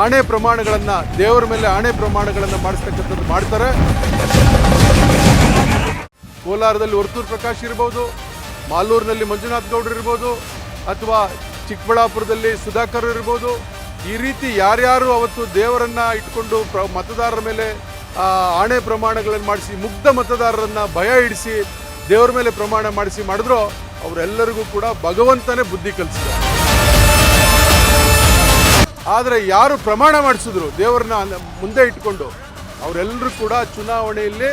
ಆಣೆ ಪ್ರಮಾಣಗಳನ್ನು, ದೇವರ ಮೇಲೆ ಆಣೆ ಪ್ರಮಾಣಗಳನ್ನು ಮಾಡಿಸ್ತಕ್ಕಂಥದ್ದು ಮಾಡ್ತಾರೆ. ಕೋಲಾರದಲ್ಲಿ ವರ್ತೂರ್ ಪ್ರಕಾಶ್ ಇರ್ಬೋದು, ಮಾಲೂರಿನಲ್ಲಿ ಮಂಜುನಾಥ್ ಗೌಡ್ರು ಇರ್ಬೋದು, ಅಥವಾ ಚಿಕ್ಕಬಳ್ಳಾಪುರದಲ್ಲಿ ಸುಧಾಕರ್ ಇರ್ಬೋದು, ಈ ರೀತಿ ಯಾರ್ಯಾರು ಅವತ್ತು ದೇವರನ್ನ ಇಟ್ಕೊಂಡು ಪ್ರ, ಮತದಾರರ ಮೇಲೆ ಆಣೆ ಪ್ರಮಾಣಗಳನ್ನು ಮಾಡಿಸಿ, ಮುಗ್ಧ ಮತದಾರರನ್ನ ಭಯ ಇಡಿಸಿ, ದೇವರ ಮೇಲೆ ಪ್ರಮಾಣ ಮಾಡಿಸಿ ಮಾಡಿದ್ರು, ಅವರೆಲ್ಲರಿಗೂ ಕೂಡ ಭಗವಂತನೇ ಬುದ್ಧಿ ಕಲಿಸಿದ ಆದರೆ ಯಾರು ಪ್ರಮಾಣ ಮಾಡಿಸಿದ್ರು ದೇವರನ್ನ ಮುಂದೆ ಇಟ್ಕೊಂಡು ಅವರೆಲ್ಲರೂ ಕೂಡ ಚುನಾವಣೆಯಲ್ಲಿ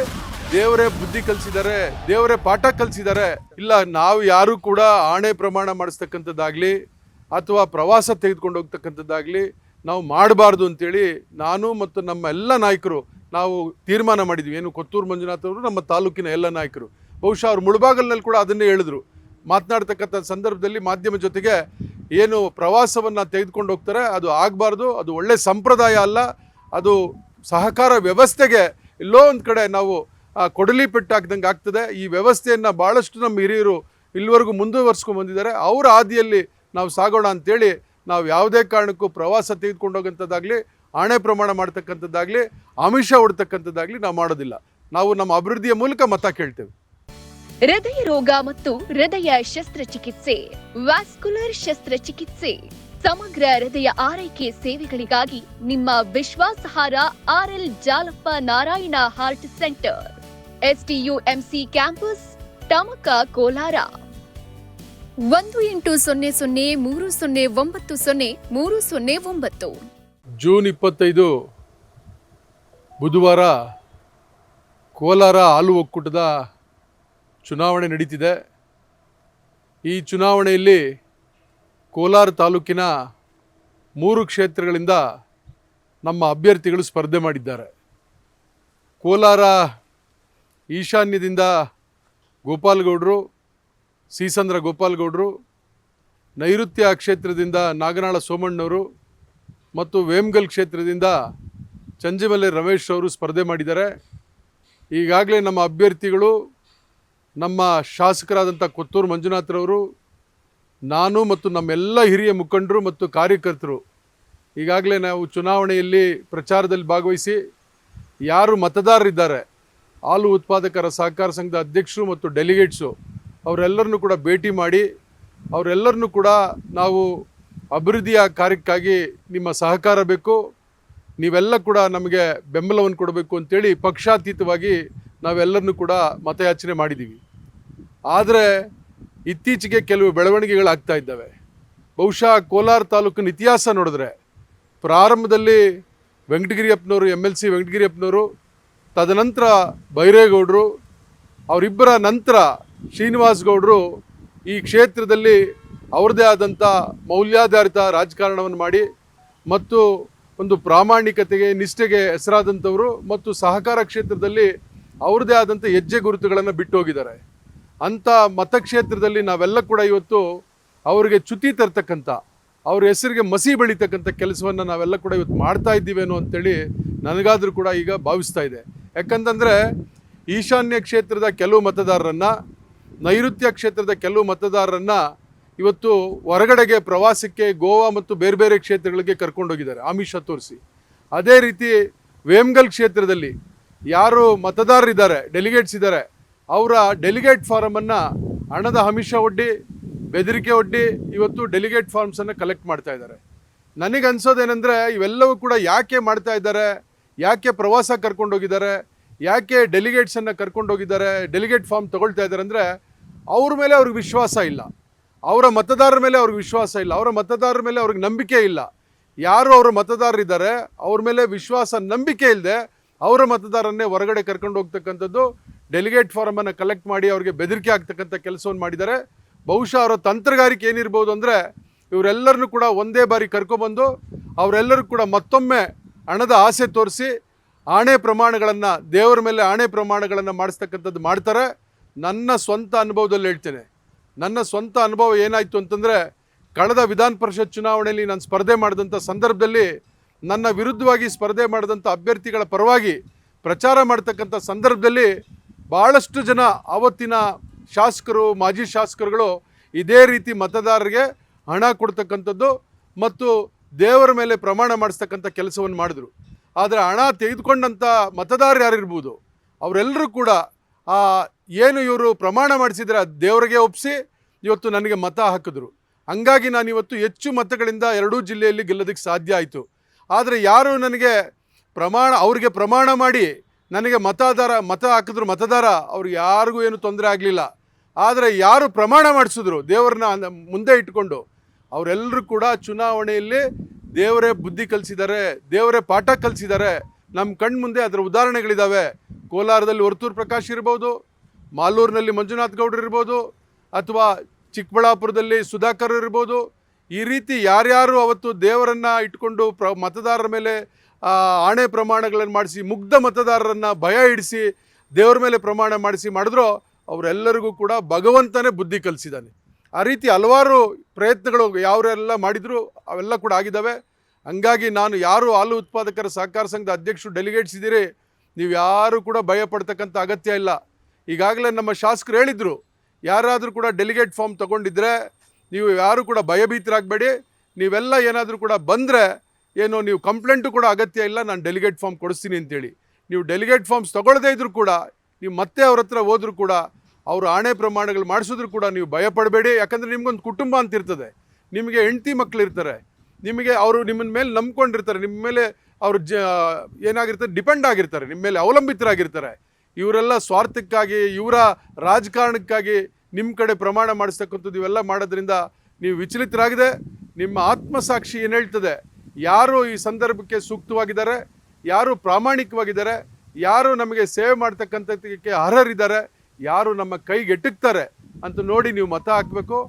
ದೇವರೇ ಬುದ್ಧಿ ಕಲಿಸಿದ್ದಾರೆ ದೇವರೇ ಪಾಠ ಕಲಿಸಿದ್ದಾರೆ ಇಲ್ಲ, ನಾವು ಯಾರು ಕೂಡ ಆಣೆ ಪ್ರಮಾಣ ಮಾಡಿಸ್ತಕ್ಕಂಥದ್ದಾಗಲಿ, ಅಥವಾ ಪ್ರವಾಸ ತೆಗೆದುಕೊಂಡು ಹೋಗ್ತಕ್ಕಂಥದ್ದಾಗಲಿ ನಾವು ಮಾಡಬಾರ್ದು ಅಂತೇಳಿ ನಾನು ಮತ್ತು ನಮ್ಮ ಎಲ್ಲ ನಾಯಕರು ನಾವು ತೀರ್ಮಾನ ಮಾಡಿದ್ವಿ. ಏನು ಕೊತ್ತೂರು ಮಂಜುನಾಥ್ ಅವರು ನಮ್ಮ ತಾಲೂಕಿನ ಎಲ್ಲ ನಾಯಕರು. ಬಹುಶಃ ಅವ್ರು ಮುಳಬಾಗಲ್ನಲ್ಲಿ ಕೂಡ ಅದನ್ನೇ ಹೇಳಿದ್ರು. ಮಾತನಾಡ್ತಕ್ಕಂಥ ಸಂದರ್ಭದಲ್ಲಿ ಮಾಧ್ಯಮ ಜೊತೆಗೆ ಏನು ಪ್ರವಾಸವನ್ನು ತೆಗೆದುಕೊಂಡು ಹೋಗ್ತಾರೆ, ಅದು ಆಗಬಾರ್ದು, ಅದು ಒಳ್ಳೆ ಸಂಪ್ರದಾಯ ಅಲ್ಲ, ಅದು ಸಹಕಾರ ವ್ಯವಸ್ಥೆಗೆ ಎಲ್ಲೋ ಒಂದು ಕಡೆ ನಾವು ಕೊಡಲಿ ಪೆಟ್ಟಾಕ್ದಂಗೆ ಆಗ್ತದೆ. ಈ ವ್ಯವಸ್ಥೆಯನ್ನು ಭಾಳಷ್ಟು ನಮ್ಮ ಹಿರಿಯರು ಇಲ್ಲಿವರೆಗೂ ಮುಂದುವರ್ಸ್ಕೊಂಡು ಬಂದಿದ್ದಾರೆ. ಅವರ ಹಾದಿಯಲ್ಲಿ ನಾವು ಸಾಗೋಣ ಅಂತೇಳಿ ನಾವು ಯಾವುದೇ ಕಾರಣಕ್ಕೂ ಪ್ರವಾಸ ತೆಗೆದುಕೊಂಡು ಹೋಗೋಂಥದ್ದಾಗಲಿ, ಆಣೆ ಪ್ರಮಾಣ ಮಾಡ್ತಕ್ಕಂಥದ್ದಾಗಲಿ, ಆಮಿಷ ಹೊಡ್ತಕ್ಕಂಥದ್ದಾಗಲಿ ನಾವು ಮಾಡೋದಿಲ್ಲ. ನಾವು ನಮ್ಮ ಅಭಿವೃದ್ಧಿಯ ಮೂಲಕ ಮತ ಕೇಳ್ತೇವೆ. ಹೃದಯ ರೋಗ ಮತ್ತು ಹೃದಯ ಶಸ್ತ್ರಚಿಕಿತ್ಸೆ, ವ್ಯಾಸ್ಕುಲರ್ ಶಸ್ತ್ರಚಿಕಿತ್ಸೆ, ಸಮಗ್ರ ಹೃದಯ ಆರೈಕೆ ಸೇವೆಗಳಿಗಾಗಿ ನಿಮ್ಮ ವಿಶ್ವಾಸಾರ್ಹ RL Jalappa Narayana heart centre STUMC campus, Tamaka Kolar. ಒಂದು ಎಂಟು ಸೊನ್ನೆ ಸೊನ್ನೆ ಮೂರು ಸೊನ್ನೆ ಒಂಬತ್ತು ಸೊನ್ನೆ ಮೂರು ಸೊನ್ನೆ ಒಂಬತ್ತು. ಜೂನ್ ಇಪ್ಪತ್ತೈದು, ಬುಧವಾರ, ಕೋಲಾರ ಹಾಲು ಒಕ್ಕೂಟದ ಚುನಾವಣೆ ನಡೀತಿದೆ. ಈ ಚುನಾವಣೆಯಲ್ಲಿ ಕೋಲಾರ ತಾಲೂಕಿನ ಮೂರು ಕ್ಷೇತ್ರಗಳಿಂದ ನಮ್ಮ ಅಭ್ಯರ್ಥಿಗಳು ಸ್ಪರ್ಧೆ ಮಾಡಿದ್ದಾರೆ. ಕೋಲಾರ ಈಶಾನ್ಯದಿಂದ ಗೋಪಾಲ್ಗೌಡರು, ಸೀಸಂದ್ರ ಗೋಪಾಲ್ಗೌಡರು, ನೈಋತ್ಯ ಕ್ಷೇತ್ರದಿಂದ ನಾಗನಾಳ ಸೋಮಣ್ಣವರು ಮತ್ತು ವೇಮ್ಗಲ್ ಕ್ಷೇತ್ರದಿಂದ ಚಂಜಿಮಲೆ ರಮೇಶ್ ಅವರು ಸ್ಪರ್ಧೆ ಮಾಡಿದ್ದಾರೆ. ಈಗಾಗಲೇ ನಮ್ಮ ಅಭ್ಯರ್ಥಿಗಳು ನಮ್ಮ ಶಾಸಕರಾದಂಥ ಕೊತ್ತೂರು ಮಂಜುನಾಥ್ರವರು ನಾನು ಮತ್ತು ನಮ್ಮೆಲ್ಲ ಹಿರಿಯ ಮುಖಂಡರು ಮತ್ತು ಕಾರ್ಯಕರ್ತರು ಈಗಾಗಲೇ ನಾವು ಚುನಾವಣೆಯಲ್ಲಿ ಪ್ರಚಾರದಲ್ಲಿ ಭಾಗವಹಿಸಿ ಯಾರು ಮತದಾರರಿದ್ದಾರೆ, ಹಾಲು ಉತ್ಪಾದಕರ ಸಹಕಾರ ಸಂಘದ ಅಧ್ಯಕ್ಷರು ಮತ್ತು ಡೆಲಿಗೇಟ್ಸು, ಅವರೆಲ್ಲರನ್ನೂ ಕೂಡ ಭೇಟಿ ಮಾಡಿ, ಅವರೆಲ್ಲರನ್ನೂ ಕೂಡ ನಾವು ಅಭಿವೃದ್ಧಿಯ ಕಾರ್ಯಕ್ಕಾಗಿ ನಿಮ್ಮ ಸಹಕಾರ ಬೇಕು, ನೀವೆಲ್ಲ ಕೂಡ ನಮಗೆ ಬೆಂಬಲವನ್ನು ಕೊಡಬೇಕು ಅಂತೇಳಿ ಪಕ್ಷಾತೀತವಾಗಿ ನಾವೆಲ್ಲರನ್ನೂ ಕೂಡ ಮತಯಾಚನೆ ಮಾಡಿದ್ದೀವಿ. ಆದರೆ ಇತ್ತೀಚೆಗೆ ಕೆಲವು ಬೆಳವಣಿಗೆಗಳಾಗ್ತಾ ಇದ್ದಾವೆ. ಬಹುಶಃ ಕೋಲಾರ ತಾಲೂಕಿನ ಇತಿಹಾಸ ನೋಡಿದ್ರೆ ಪ್ರಾರಂಭದಲ್ಲಿ ವೆಂಕಟಗಿರಿಯಪ್ಪನವರು ಎಂ ಎಲ್ ಸಿ ವೆಂಕಟಗಿರಿಯಪ್ಪನವರು, ತದನಂತರ ಬೈರೇಗೌಡರು, ಅವರಿಬ್ಬರ ನಂತರ ಶ್ರೀನಿವಾಸ್ ಗೌಡರು ಈ ಕ್ಷೇತ್ರದಲ್ಲಿ ಅವ್ರದ್ದೇ ಆದಂಥ ಮೌಲ್ಯಾಧಾರಿತ ರಾಜಕಾರಣವನ್ನು ಮಾಡಿ ಮತ್ತು ಒಂದು ಪ್ರಾಮಾಣಿಕತೆಗೆ, ನಿಷ್ಠೆಗೆ ಹೆಸರಾದಂಥವರು ಮತ್ತು ಸಹಕಾರ ಕ್ಷೇತ್ರದಲ್ಲಿ ಅವ್ರದ್ದೇ ಆದಂಥ ಹೆಜ್ಜೆ ಗುರುತುಗಳನ್ನು ಬಿಟ್ಟು ಹೋಗಿದ್ದಾರೆ. ಅಂಥ ಮತಕ್ಷೇತ್ರದಲ್ಲಿ ನಾವೆಲ್ಲ ಕೂಡ ಇವತ್ತು ಅವರಿಗೆ ಚ್ಯುತಿ ತರ್ತಕ್ಕಂಥ, ಅವ್ರ ಹೆಸರಿಗೆ ಮಸಿ ಬೆಳೀತಕ್ಕಂಥ ಕೆಲಸವನ್ನು ನಾವೆಲ್ಲ ಕೂಡ ಇವತ್ತು ಮಾಡ್ತಾ ಇದ್ದೀವೇನೋ ಅಂತೇಳಿ ನನಗಾದರೂ ಕೂಡ ಈಗ ಭಾವಿಸ್ತಾ ಇದೆ. ಯಾಕಂತಂದರೆ ಈಶಾನ್ಯ ಕ್ಷೇತ್ರದ ಕೆಲವು ಮತದಾರರನ್ನು, ನೈಋತ್ಯ ಕ್ಷೇತ್ರದ ಕೆಲವು ಮತದಾರರನ್ನು ಇವತ್ತು ಹೊರಗಡೆಗೆ ಪ್ರವಾಸಕ್ಕೆ ಗೋವಾ ಮತ್ತು ಬೇರೆ ಬೇರೆ ಕ್ಷೇತ್ರಗಳಿಗೆ ಕರ್ಕೊಂಡೋಗಿದ್ದಾರೆ ಆಮಿಷ ತೋರಿಸಿ. ಅದೇ ರೀತಿ ವೇಮ್ಗಲ್ ಕ್ಷೇತ್ರದಲ್ಲಿ ಯಾರು ಮತದಾರರಿದ್ದಾರೆ ಡೆಲಿಗೇಟ್ಸ್ ಇದ್ದಾರೆ ಅವರ ಡೆಲಿಗೇಟ್ ಫಾರಮನ್ನು ಹಣದ ಹಮಿಷ ಒಡ್ಡಿ, ಬೆದರಿಕೆ ಒಡ್ಡಿ ಇವತ್ತು ಡೆಲಿಗೇಟ್ ಫಾರ್ಮ್ಸನ್ನು ಕಲೆಕ್ಟ್ ಮಾಡ್ತಾ ಇದ್ದಾರೆ. ನನಗೆ ಅನ್ಸೋದೇನೆಂದರೆ ಇವೆಲ್ಲವೂ ಕೂಡ ಯಾಕೆ ಮಾಡ್ತಾ ಇದ್ದಾರೆ, ಯಾಕೆ ಪ್ರವಾಸ ಕರ್ಕೊಂಡೋಗಿದ್ದಾರೆ ಯಾಕೆ ಡೆಲಿಗೇಟ್ಸನ್ನು ಕರ್ಕೊಂಡೋಗಿದ್ದಾರೆ ಡೆಲಿಗೇಟ್ ಫಾರ್ಮ್ ತೊಗೊಳ್ತಾ ಇದ್ದಾರೆ ಅಂದರೆ ಅವ್ರ ಮೇಲೆ ಅವ್ರಿಗೆ ವಿಶ್ವಾಸ ಇಲ್ಲ. ಅವರ ಮತದಾರರ ಮೇಲೆ ಅವ್ರಿಗೆ ವಿಶ್ವಾಸ ಇಲ್ಲ. ಅವರ ಮತದಾರರ ಮೇಲೆ ಅವ್ರಿಗೆ ನಂಬಿಕೆ ಇಲ್ಲ. ಯಾರು ಅವರ ಮತದಾರರಿದ್ದಾರೆ ಅವ್ರ ಮೇಲೆ ವಿಶ್ವಾಸ, ನಂಬಿಕೆ ಇಲ್ಲದೆ ಅವರ ಮತದಾರನ್ನೇ ಹೊರಗಡೆ ಕರ್ಕೊಂಡು ಹೋಗ್ತಕ್ಕಂಥದ್ದು ಡೆಲಿಗೇಟ್ ಫಾರಮನ್ನು ಕಲೆಕ್ಟ್ ಮಾಡಿ ಅವರಿಗೆ ಬೆದರಿಕೆ ಆಗ್ತಕ್ಕಂಥ ಕೆಲಸವನ್ನು ಮಾಡಿದ್ದಾರೆ. ಬಹುಶಃ ಅವರ ತಂತ್ರಗಾರಿಕೆ ಏನಿರ್ಬೋದು ಅಂದರೆ ಇವರೆಲ್ಲರನ್ನೂ ಕೂಡ ಒಂದೇ ಬಾರಿ ಕರ್ಕೊಬಂದು ಅವರೆಲ್ಲರೂ ಕೂಡ ಮತ್ತೊಮ್ಮೆ ಹಣದ ಆಸೆ ತೋರಿಸಿ ಆಣೆ ಪ್ರಮಾಣಗಳನ್ನು, ದೇವರ ಮೇಲೆ ಆಣೆ ಪ್ರಮಾಣಗಳನ್ನು ಮಾಡಿಸ್ತಕ್ಕಂಥದ್ದು ಮಾಡ್ತಾರೆ. ನನ್ನ ಸ್ವಂತ ಅನುಭವದಲ್ಲಿ ಹೇಳ್ತೇನೆ. ನನ್ನ ಸ್ವಂತ ಅನುಭವ ಏನಾಯಿತು ಅಂತಂದರೆ ಕಳೆದ ವಿಧಾನ ಪರಿಷತ್ ಚುನಾವಣೆಯಲ್ಲಿ ನಾನು ಸ್ಪರ್ಧೆ ಮಾಡಿದಂಥ ಸಂದರ್ಭದಲ್ಲಿ ನನ್ನ ವಿರುದ್ಧವಾಗಿ ಸ್ಪರ್ಧೆ ಮಾಡಿದಂಥ ಅಭ್ಯರ್ಥಿಗಳ ಪರವಾಗಿ ಪ್ರಚಾರ ಮಾಡ್ತಕ್ಕಂಥ ಸಂದರ್ಭದಲ್ಲಿ ಭಾಳಷ್ಟು ಜನ ಆವತ್ತಿನ ಶಾಸಕರು, ಮಾಜಿ ಶಾಸಕರುಗಳು ಇದೇ ರೀತಿ ಮತದಾರರಿಗೆ ಹಣ ಕೊಡ್ತಕ್ಕಂಥದ್ದು ಮತ್ತು ದೇವರ ಮೇಲೆ ಪ್ರಮಾಣ ಮಾಡಿಸ್ತಕ್ಕಂಥ ಕೆಲಸವನ್ನು ಮಾಡಿದ್ರು. ಆದರೆ ಹಣ ತೆಗೆದುಕೊಂಡಂಥ ಮತದಾರರು ಯಾರಿರ್ಬೋದು? ಅವರೆಲ್ಲರೂ ಕೂಡ ಏನು ಇವರು ಪ್ರಮಾಣ ಮಾಡಿಸಿದ್ರೆ ಅದು ದೇವರಿಗೆ ಒಪ್ಪಿಸಿ ಇವತ್ತು ನನಗೆ ಮತ ಹಾಕಿದ್ರು. ಹಂಗಾಗಿ ನಾನು ಇವತ್ತು ಹೆಚ್ಚು ಮತಗಳಿಂದ ಎರಡೂ ಜಿಲ್ಲೆಯಲ್ಲಿ ಗೆಲ್ಲೋದಕ್ಕೆ ಸಾಧ್ಯ ಆಯಿತು. ಆದರೆ ಯಾರು ನನಗೆ ಪ್ರಮಾಣ, ಅವರಿಗೆ ಪ್ರಮಾಣ ಮಾಡಿ ನನಗೆ ಮತದಾರ, ಮತ ಹಾಕಿದ್ರು ಮತದಾರ, ಅವ್ರಿಗೆ ಯಾರಿಗೂ ಏನು ತೊಂದರೆ ಆಗಲಿಲ್ಲ. ಆದರೆ ಯಾರು ಪ್ರಮಾಣ ಮಾಡಿಸಿದ್ರು, ದೇವರನ್ನ ಮುಂದೆ ಇಟ್ಕೊಂಡು ಅವರೆಲ್ಲರೂ ಕೂಡ ಚುನಾವಣೆಯಲ್ಲಿ ದೇವರೇ ಬುದ್ಧಿ ಕಲಿಸಿದ್ದಾರೆ, ದೇವರೇ ಪಾಠ ಕಲಿಸಿದ್ದಾರೆ. ನಮ್ಮ ಕಣ್ಣು ಮುಂದೆ ಅದರ ಉದಾಹರಣೆಗಳಿದ್ದಾವೆ ಕೋಲಾರದಲ್ಲಿ ಹೊರತೂರು ಪ್ರಕಾಶ್ ಇರ್ಬೋದು, ಮಾಲೂರಿನಲ್ಲಿ ಮಂಜುನಾಥ್ ಗೌಡ್ರು ಇರ್ಬೋದು, ಅಥವಾ ಚಿಕ್ಕಬಳ್ಳಾಪುರದಲ್ಲಿ ಸುಧಾಕರ್ ಇರ್ಬೋದು. ಈ ರೀತಿ ಯಾರ್ಯಾರು ಅವತ್ತು ದೇವರನ್ನು ಇಟ್ಕೊಂಡು ಪ್ರ, ಮತದಾರರ ಮೇಲೆ ಆಣೆ ಪ್ರಮಾಣಗಳನ್ನು ಮಾಡಿಸಿ, ಮುಗ್ಧ ಮತದಾರರನ್ನು ಭಯ ಹಿಡಿಸಿ ದೇವರ ಮೇಲೆ ಪ್ರಮಾಣ ಮಾಡಿಸಿ ಮಾಡಿದ್ರೋ ಅವರೆಲ್ಲರಿಗೂ ಕೂಡ ಭಗವಂತನೇ ಬುದ್ಧಿ ಕಲಿಸಿದ್ದಾನೆ. ಆ ರೀತಿ ಹಲವಾರು ಪ್ರಯತ್ನಗಳು ಯಾವರೆಲ್ಲ ಮಾಡಿದ್ರು ಅವೆಲ್ಲ ಕೂಡ ಆಗಿದ್ದಾವೆ. ಹಂಗಾಗಿ ನಾನು ಯಾರು ಹಾಲು ಉತ್ಪಾದಕರ ಸಹಕಾರ ಸಂಘದ ಅಧ್ಯಕ್ಷರು ಡೆಲಿಗೇಟ್ಸ್ ಇದ್ದೀರಿ, ನೀವು ಯಾರು ಕೂಡ ಭಯ ಪಡ್ತಕ್ಕಂಥ ಅಗತ್ಯ ಇಲ್ಲ. ಈಗಾಗಲೇ ನಮ್ಮ ಶಾಸಕರು ಹೇಳಿದರು, ಯಾರಾದರೂ ಕೂಡ ಡೆಲಿಗೇಟ್ ಫಾರ್ಮ್ ತೊಗೊಂಡಿದ್ರೆ ನೀವು ಯಾರು ಕೂಡ ಭಯಭೀತರಾಗಬೇಡಿ, ನೀವೆಲ್ಲ ಏನಾದರೂ ಕೂಡ ಬಂದರೆ ಏನು ನೀವು ಕಂಪ್ಲೇಂಟು ಕೂಡ ಅಗತ್ಯ ಇಲ್ಲ, ನಾನು ಡೆಲಿಗೇಟ್ ಫಾರ್ಮ್ ಕೊಡಿಸ್ತೀನಿ ಅಂತೇಳಿ. ನೀವು ಡೆಲಿಗೇಟ್ ಫಾರ್ಮ್ಸ್ ತೊಗೊಳ್ಳದೇ ಇದ್ರೂ ಕೂಡ, ನೀವು ಮತ್ತೆ ಅವ್ರ ಹತ್ರ ಹೋದ್ರೂ ಕೂಡ, ಅವರು ಆಣೆ ಪ್ರಮಾಣಗಳು ಮಾಡಿಸಿದ್ರು ಕೂಡ ನೀವು ಭಯಪಡಬೇಡಿ. ಯಾಕಂದರೆ ನಿಮಗೊಂದು ಕುಟುಂಬ ಅಂತ ಇರ್ತದೆ. ನಿಮಗೆ ಹೆಂಡತಿ ಮಕ್ಕಳು ಇರ್ತಾರೆ. ನಿಮಗೆ ಅವರು ನಿಮ್ಮನ್ನ ಮೇಲೆ ನಂಬ್ಕೊಂಡಿರ್ತಾರೆ. ನಿಮ್ಮ ಮೇಲೆ ಅವರು ಜ, ಏನಾಗಿರ್ತಾರೆ ಡಿಪೆಂಡ್ ಆಗಿರ್ತಾರೆ. ನಿಮ್ಮ ಮೇಲೆ ಅವಲಂಬಿತರಾಗಿರ್ತಾರೆ. ಇವರೆಲ್ಲ ಸ್ವಾರ್ಥಕ್ಕಾಗಿ, ಇವರ ರಾಜಕಾರಣಕ್ಕಾಗಿ ನಿಮ್ಮ ಕಡೆ ಪ್ರಮಾಣ ಮಾಡಿಸ್ತಕ್ಕಂಥದ್ದು ಇವೆಲ್ಲ ಮಾಡೋದ್ರಿಂದ ನೀವು ವಿಚಲಿತರಾಗಿದೆ. ನಿಮ್ಮ ಆತ್ಮಸಾಕ್ಷಿ ಏನು ಹೇಳ್ತದೆ? ಯಾರು ಈ ಸಂದರ್ಭಕ್ಕೆ ಸೂಕ್ತವಾಗಿದ್ದಾರೆ, ಯಾರು ಪ್ರಾಮಾಣಿಕವಾಗಿದ್ದಾರೆ, ಯಾರು ನಮಗೆ ಸೇವೆ ಮಾಡ್ತಕ್ಕಂಥದ್ದಕ್ಕೆ ಅರ್ಹರಿದ್ದಾರೆ, ಯಾರು ನಮ್ಮ ಕೈಗೆಟುಕ್ತಾರೆ ಅಂತ ನೋಡಿ ನೀವು ಮತ ಹಾಕಬೇಕು.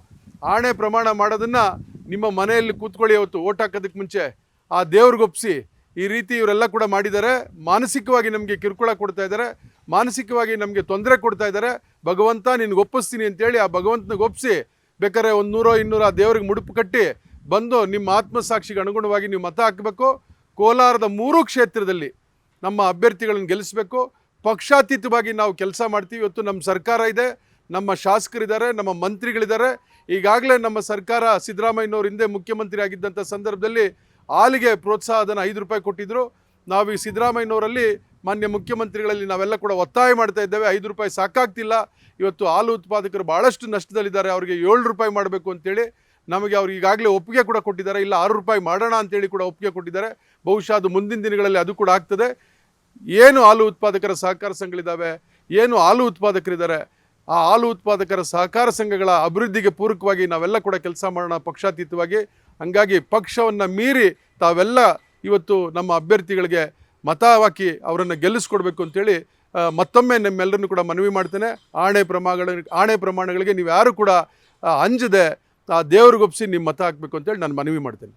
ಆಣೆ ಪ್ರಮಾಣ ಮಾಡೋದನ್ನು ನಿಮ್ಮ ಮನೆಯಲ್ಲಿ ಕೂತ್ಕೊಳ್ಳಿ ಅವತ್ತು, ಓಟ್ ಹಾಕೋದಕ್ಕೆ ಮುಂಚೆ. ಆ ದೇವ್ರಿಗೊಪ್ಸಿ, ಈ ರೀತಿ ಇವರೆಲ್ಲ ಕೂಡ ಮಾಡಿದ್ದಾರೆ. ಮಾನಸಿಕವಾಗಿ ನಮಗೆ ಕಿರುಕುಳ ಕೊಡ್ತಾ ಇದ್ದಾರೆ. ಮಾನಸಿಕವಾಗಿ ನಮಗೆ ತೊಂದರೆ ಕೊಡ್ತಾ ಇದ್ದಾರೆ. ಭಗವಂತ ನಿನಗೆ ಒಪ್ಪಿಸ್ತೀನಿ ಅಂತೇಳಿ ಆ ಭಗವಂತನಿಗೆ ಒಪ್ಪಿಸಿ ಬೇಕಾದ್ರೆ ಒಂದು ನೂರೋ ಇನ್ನೂರೋ ಆ ದೇವ್ರಿಗೆ ಮುಡುಪು ಕಟ್ಟಿ ಬಂದು ನಿಮ್ಮ ಆತ್ಮಸಾಕ್ಷಿಗೆ ಅನುಗುಣವಾಗಿ ನೀವು ಮತ ಹಾಕಬೇಕು. ಕೋಲಾರದ ಮೂರೂ ಕ್ಷೇತ್ರದಲ್ಲಿ ನಮ್ಮ ಅಭ್ಯರ್ಥಿಗಳನ್ನು ಗೆಲ್ಲಿಸಬೇಕು. ಪಕ್ಷಾತೀತವಾಗಿ ನಾವು ಕೆಲಸ ಮಾಡ್ತೀವಿ. ಇವತ್ತು ನಮ್ಮ ಸರ್ಕಾರ ಇದೆ. ನಮ್ಮ ಶಾಸಕರಿದ್ದಾರೆ. ನಮ್ಮ ಮಂತ್ರಿಗಳಿದ್ದಾರೆ. ಈಗಾಗಲೇ ನಮ್ಮ ಸರ್ಕಾರ ಸಿದ್ದರಾಮಯ್ಯನವ್ರ ಹಿಂದೆ ಮುಖ್ಯಮಂತ್ರಿ ಆಗಿದ್ದಂಥ ಸಂದರ್ಭದಲ್ಲಿ ಹಾಲಿಗೆ ಪ್ರೋತ್ಸಾಹಧನ ಐದು ರೂಪಾಯಿ ಕೊಟ್ಟಿದ್ದರು ನಾವು ಈ ಸಿದ್ದರಾಮಯ್ಯನವರಲ್ಲಿ ಮಾನ್ಯ ಮುಖ್ಯಮಂತ್ರಿಗಳಲ್ಲಿ ನಾವೆಲ್ಲ ಕೂಡ ಒತ್ತಾಯ ಮಾಡ್ತಾ ಇದ್ದೇವೆ. ಐದು ರೂಪಾಯಿ ಸಾಕಾಗ್ತಿಲ್ಲ. ಇವತ್ತು ಹಾಲು ಉತ್ಪಾದಕರು ಭಾಳಷ್ಟು ನಷ್ಟದಲ್ಲಿದ್ದಾರೆ. ಅವರಿಗೆ ಏಳು ರೂಪಾಯಿ ಮಾಡಬೇಕು ಅಂತೇಳಿ ನಮಗೆ ಅವ್ರು ಈಗಾಗಲೇ ಒಪ್ಪಿಗೆ ಕೂಡ ಕೊಟ್ಟಿದ್ದಾರೆ. ಇಲ್ಲ, ಆರು ರೂಪಾಯಿ ಮಾಡೋಣ ಅಂತೇಳಿ ಕೂಡ ಒಪ್ಪಿಗೆ ಕೊಟ್ಟಿದ್ದಾರೆ. ಬಹುಶಃ ಅದು ಮುಂದಿನ ದಿನಗಳಲ್ಲಿ ಅದು ಕೂಡ ಆಗ್ತದೆ. ಏನು ಹಾಲು ಉತ್ಪಾದಕರ ಸಹಕಾರ ಸಂಘಗಳಿದ್ದಾವೆ? ಏನು ಹಾಲು ಉತ್ಪಾದಕರಿದ್ದಾರೆ? ಆ ಹಾಲು ಉತ್ಪಾದಕರ ಸಹಕಾರ ಸಂಘಗಳ ಅಭಿವೃದ್ಧಿಗೆ ಪೂರಕವಾಗಿ ನಾವೆಲ್ಲ ಕೂಡ ಕೆಲಸ ಮಾಡೋಣ ಪಕ್ಷಾತೀತವಾಗಿ. ಹಂಗಾಗಿ ಪಕ್ಷವನ್ನು ಮೀರಿ ತಾವೆಲ್ಲ ಇವತ್ತು ನಮ್ಮ ಅಭ್ಯರ್ಥಿಗಳಿಗೆ ಮತ ಹಾಕಿ ಅವರನ್ನು ಗೆಲ್ಲಿಸ್ಕೊಡ್ಬೇಕು ಅಂತೇಳಿ ಮತ್ತೊಮ್ಮೆ ನಿಮ್ಮೆಲ್ಲರನ್ನು ಕೂಡ ಮನವಿ ಮಾಡ್ತೇನೆ. ಆಣೆ ಪ್ರಮಾಣಗಳ, ಆಣೆ ಪ್ರಮಾಣಗಳಿಗೆ ನೀವು ಯಾರು ಕೂಡ ಅಂಜದೆ ಆ ದೇವ್ರಿಗೊಪ್ಸಿ ನಿಮ್ಮ ಮತ ಹಾಕಬೇಕು ಅಂತೇಳಿ ನಾನು ಮನವಿ ಮಾಡ್ತೇನೆ.